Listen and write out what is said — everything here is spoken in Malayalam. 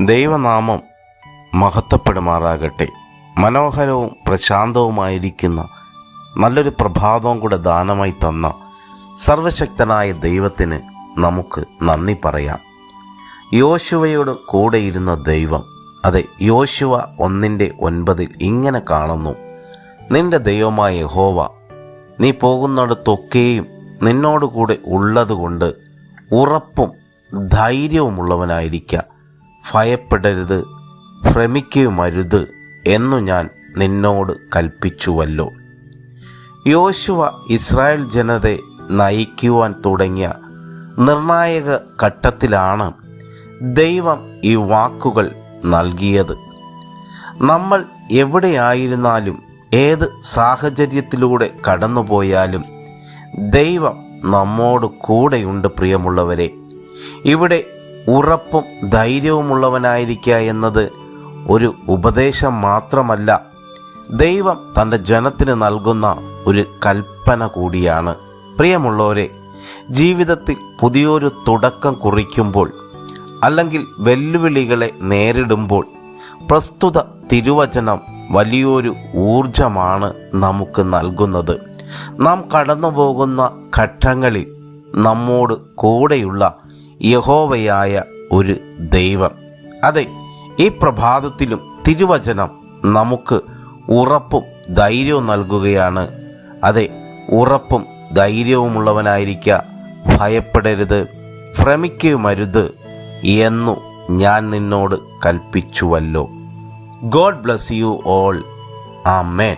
ദൈവനാമം മഹത്വപ്പെടുമാറാകട്ടെ. മനോഹരവും പ്രശാന്തവുമായിരിക്കുന്ന നല്ലൊരു പ്രഭാതവും കൂടെ ദാനമായി തന്ന സർവശക്തനായ ദൈവത്തിന് നമുക്ക് നന്ദി പറയാം. യോശുവയോട് കൂടെയിരുന്ന ദൈവം അതെ യോശുവ ഒന്നിന്റെ ഒൻപതിൽ ഇങ്ങനെ കാണുന്നു. നിന്റെ ദൈവമായ ഹോവ നീ പോകുന്നിടത്തൊക്കെയും നിന്നോടുകൂടെ ഉള്ളതുകൊണ്ട് ഉറപ്പും ധൈര്യവുമുള്ളവനായിരിക്കുക ഭയപ്പെടരുത്. ഭ്രമിക്കുമരുത് എന്നു ഞാൻ നിന്നോട് കൽപ്പിച്ചുവല്ലോ. യോശുവ ഇസ്രായേൽ ജനതയെ നയിക്കുവാൻ തുടങ്ങിയ നിർണായക ഘട്ടത്തിലാണ് ദൈവം ഈ വാക്കുകൾ നൽകിയത്. നമ്മൾ എവിടെയായിരുന്നാലും ഏത് സാഹചര്യത്തിലൂടെ കടന്നുപോയാലും ദൈവം നമ്മോട് കൂടെയുണ്ട് പ്രിയമുള്ളവരെ. ഇവിടെ ഉറപ്പും ധൈര്യവുമുള്ളവനായിരിക്കുക എന്നത് ഒരു ഉപദേശം മാത്രമല്ല. ദൈവം തന്റെ ജനത്തിന് നൽകുന്ന ഒരു കൽപ്പന കൂടിയാണ്. പ്രിയമുള്ളവരെ ജീവിതത്തിൽ പുതിയൊരു തുടക്കം കുറിക്കുമ്പോൾ അല്ലെങ്കിൽ വെല്ലുവിളികളെ നേരിടുമ്പോൾ പ്രസ്തുത തിരുവചനം വലിയൊരു ഊർജമാണ് നമുക്ക് നൽകുന്നത്. നാം കടന്നു പോകുന്ന ഘട്ടങ്ങളിൽ നമ്മോട് കൂടെയുള്ള യഹോവയായ ഒരു ദൈവം. അതെ ഈ പ്രഭാതത്തിലും തിരുവചനം നമുക്ക് ഉറപ്പും ധൈര്യവും നൽകുകയാണ്. അതെ ഉറപ്പും ധൈര്യവുമുള്ളവനായിരിക്കുക ഭയപ്പെടരുത് ഭ്രമിക്കുമരുത് എന്നു ഞാൻ നിന്നോട് കൽപ്പിച്ചുവല്ലോ. God bless you all. Amen